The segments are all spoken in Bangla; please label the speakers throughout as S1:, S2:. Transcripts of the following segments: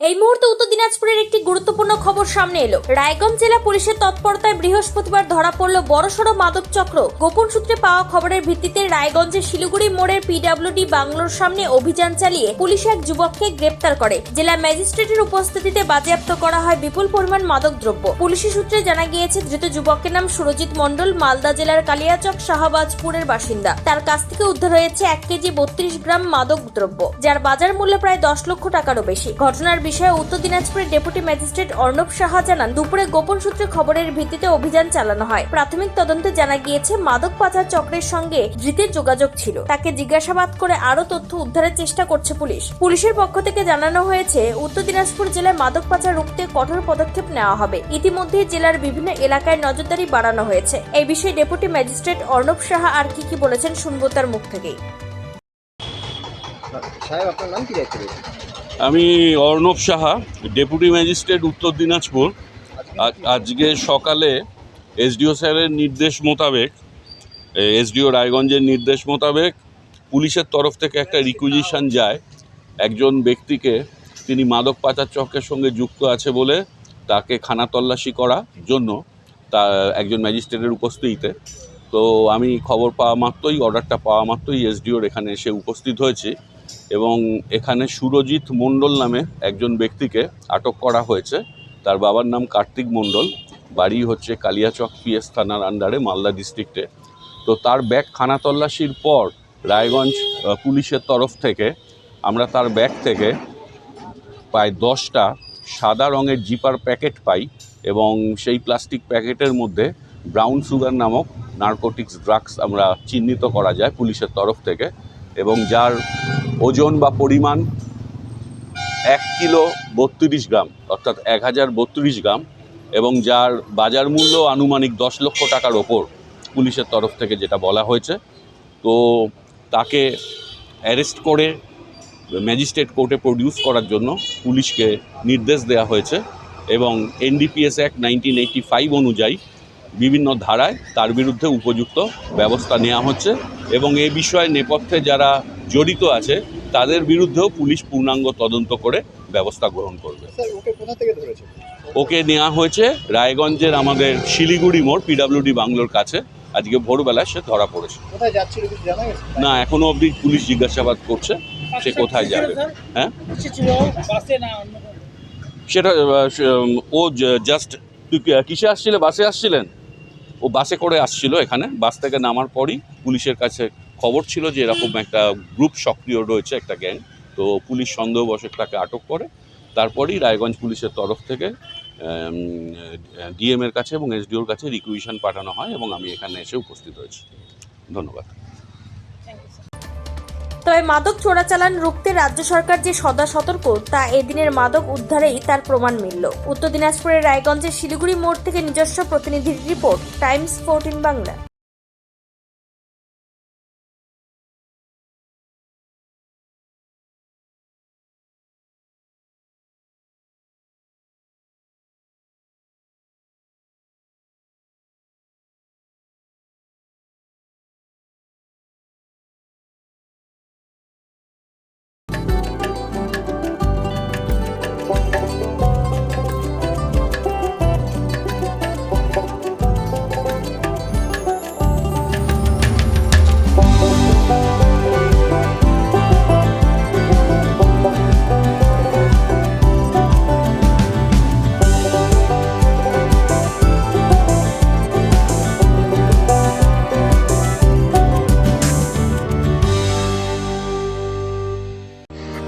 S1: এই মুহূর্তে উত্তর দিনাজপুরের একটি গুরুত্বপূর্ণ খবর সামনে এলো। রায়গঞ্জ জেলা পুলিশের তৎপরতায় বৃহস্পতিবার ধরা পড়ল বড়সড় মাদক চক্র। গোপন সূত্রে পাওয়া খবরের ভিত্তিতে রায়গঞ্জের শিলিগুড়ি মোড়ের পিডব্লিউডি বাংলোর সামনে অভিযান চালিয়ে পুলিশ এক যুবককে গ্রেপ্তার করে। জেলা ম্যাজিস্ট্রেটের উপস্থিতিতে বাজেয়াপ্ত করা হয় বিপুল পরিমাণ মাদক দ্রব্য। পুলিশি সূত্রে জানা গিয়েছে, ধৃত যুবকের নাম সুরজিৎ মণ্ডল, মালদা জেলার কালিয়াচক শাহবাজপুরের বাসিন্দা। তার কাছ থেকে উদ্ধার হয়েছে এক কেজি বত্রিশ গ্রাম মাদক দ্রব্য, যার বাজার মূল্য প্রায় দশ লক্ষ টাকারও বেশি। ঘটনার বিষয়ে উত্তর দিনাজপুরের ডেপুটি ম্যাজিস্ট্রেট অর্ণব সাহা জানান, দুপুরে গোপন সূত্রে খবরের ভিত্তিতে অভিযান চালানো হয়। প্রাথমিক তদন্তে জানা গিয়েছে, মাদক পাচার চক্রের সঙ্গে ধৃতের যোগাযোগ ছিল। তাকে জিজ্ঞাসাবাদ করে আরও তথ্য উদ্ধারের চেষ্টা করছে পুলিশ। পুলিশের পক্ষ থেকে জানানো হয়েছে, উত্তর দিনাজপুর জেলায় মাদক পাচার রুখতে কঠোর পদক্ষেপ নেওয়া হবে। ইতিমধ্যে জেলার বিভিন্ন এলাকায় নজরদারি বাড়ানো হয়েছে। এই বিষয়ে ডেপুটি ম্যাজিস্ট্রেট অর্ণব সাহা আর কি কি বলেছেন শুনব তার মুখ থেকেই।
S2: সাহেব, আপনার নাম কি দায়িত্ব
S3: আমি অর্ণব সাহা, ডেপুটি ম্যাজিস্ট্রেট, উত্তর দিনাজপুর। আজকে সকালে এসডিও স্যারের নির্দেশ মোতাবেক এসডিও রায়গঞ্জের নির্দেশ মোতাবেক পুলিশের তরফ থেকে একটা রিকুইজিশন যায়। একজন ব্যক্তিকে, তিনি মাদক পাচার চক্রের সঙ্গে যুক্ত আছে বলে তাকে খানা তল্লাশি করার জন্য তা, একজন ম্যাজিস্ট্রেটের উপস্থিতিতে। তো আমি খবর পাওয়া মাত্রই অর্ডারটা পাওয়া মাত্রই এসডিওর এখানে এসে উপস্থিত হয়েছি। এবং এখানে সুরজিৎ মণ্ডল নামে একজন ব্যক্তিকে আটক করা হয়েছে। তার বাবার নাম কার্তিক মণ্ডল। বাড়ি হচ্ছে কালিয়াচক পিএস থানার আন্ডারে মালদা ডিস্ট্রিক্টে। তো তার ব্যাগ খানা তল্লাশির পর রায়গঞ্জ পুলিশের তরফ থেকে আমরা তার ব্যাগ থেকে প্রায় দশটা সাদা রঙের জিপার প্যাকেট পাই এবং সেই প্লাস্টিক প্যাকেটের মধ্যে ব্রাউন সুগার নামক নার্কোটিক্স ড্রাগস আমরা চিহ্নিত করা যায় পুলিশের তরফ থেকে। এবং যার ওজন বা পরিমাণ এক কিলো বত্রিশ গ্রাম, অর্থাৎ এক হাজার বত্রিশ গ্রাম, এবং যার বাজার মূল্য আনুমানিক দশ লক্ষ টাকার ওপর পুলিশের তরফ থেকে যেটা বলা হয়েছে। তো তাকে অ্যারেস্ট করে ম্যাজিস্ট্রেট কোর্টে প্রডিউস করার জন্য পুলিশকে নির্দেশ দেওয়া হয়েছে এবং এনডিপিএস অ্যাক্ট নাইনটিন ফাইভ অনুযায়ী বিভিন্ন ধারায় তার বিরুদ্ধে উপযুক্ত ব্যবস্থা নেওয়া হচ্ছে এবং এ বিষয়ে নেপথ্যে যারা জড়িত আছে তাদের বিরুদ্ধেও পুলিশ পূর্ণাঙ্গ তদন্ত করে ব্যবস্থা গ্রহণ করবে।
S2: ওকে কোথা থেকে ধরেছে?
S3: ওকে নেওয়া হয়েছে রায়গঞ্জের আমাদের শিলিগুড়ি মোড় পিডাব্লিউডি বাংলোর কাছে। আজকে ভোরবেলায় সে ধরা পড়েছে।
S2: কোথায় যাচ্ছিল কিছু জানা গেছে?
S3: না এখনও অবধি পুলিশ জিজ্ঞাসাবাদ করছে সে কোথায় যাবে? হ্যাঁ?
S4: ছিল বাসে না অন্য কোনো?
S3: সেটা ও জাস্ট তুই কিসে আসছিলে? বাসে আসছিলেন? ও বাসে করে আসছিল এখানে। বাস থেকে নামার পরই পুলিশের কাছে খবর ছিল যে এরকম একটা গ্রুপ সক্রিয় রয়েছে, একটা গ্যাং। তো পুলিশ সন্দেহবশত তাকে আটক করে। তারপরই রায়গঞ্জ পুলিশের তরফ থেকে ডিএমের কাছে এবং এসডিওর কাছে রিকুইশন পাঠানো হয় এবং আমি এখানে এসে উপস্থিত হয়েছি। ধন্যবাদ।
S1: তবে মাদক চোরাচালান রুখতে রাজ্য সরকার যে সদা সতর্ক, তা এদিনের মাদক উদ্ধারেই তার প্রমাণ মিলল। উত্তর দিনাজপুরের রায়গঞ্জের শিলিগুড়ি মোড় থেকে নিজস্ব প্রতিনিধির রিপোর্ট, টাইমস ফোরটিন বাংলা।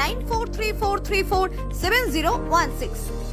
S5: 9434347016.